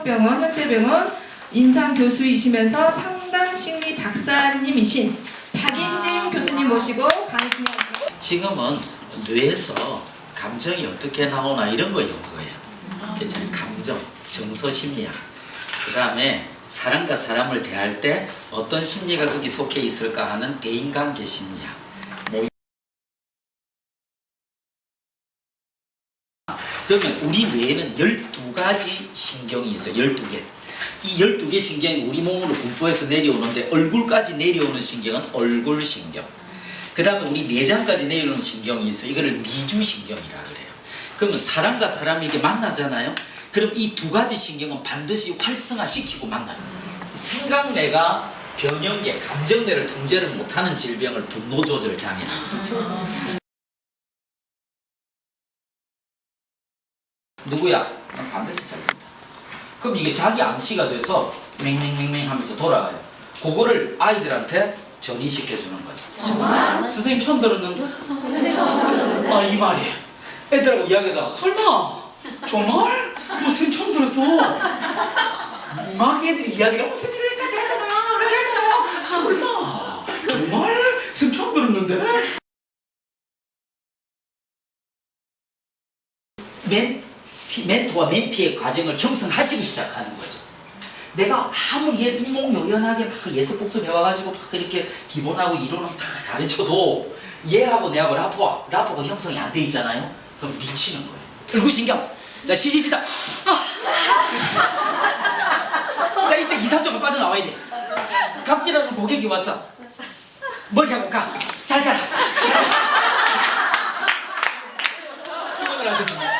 한국병원 현대병원 인상 교수이시면서 상담 심리 박사님이신 박인진 교수님 모시고 강의 진행하겠습니다. 지금은 뇌에서 감정이 어떻게 나오나 이런 거 연구해요. 괜찮아요. 감정, 정서 심리학. 그 다음에 사람과 사람을 대할 때 어떤 심리가 거기 속해 있을까 하는 대인관계 심리학. 그러면 우리 뇌에는 12가지 신경이 있어요. 12개. 이 12개 신경이 우리 몸으로 분포해서 내려오는데 얼굴까지 내려오는 신경은 얼굴 신경. 그 다음에 우리 내장까지 내려오는 신경이 있어요. 이거를 미주신경이라 그래요. 그러면 사람과 사람이 이렇게 만나잖아요. 그럼 이 두 가지 신경은 반드시 활성화시키고 만나요. 생각내가 변형계, 감정내를 통제를 못하는 질병을 분노조절 장애라고 하죠. 누구야? 난 반드시 잘된다. 그럼 이게 자기 암시가 돼서 맹맹맹맹 하면서 돌아가요. 그거를 아이들한테 전이시켜주는 거죠. 정말? 선생님 처음 들었는데? 아, 이 말이. 애들하고 이야기하다가, 설마, 정말? 뭐, 선생님 처음 들었어. 막 애들이 이야기를 하고, 선생님 여기까지 하잖아. 이렇게 하잖아. 설마, 정말? 선생님 처음 들었는데? 멘티, 멘토와 멘티의 과정을 형성하시고 시작하는 거죠. 내가 아무리 얘 일목요연하게 막 예습 복습 해와가지고 막 이렇게 기본하고 이론은 다 가르쳐도 얘하고 내하고 라포가 라포가 형성이 안 돼 있잖아요. 그럼 미치는 거예요. 얼굴 신경. 자 시시 시작. 아. 자 이때 2, 3점을 빠져나와야 돼. 갑질하는 고객이 왔어. 머리하고 가. 잘 가라. 수고들 하셨습니다.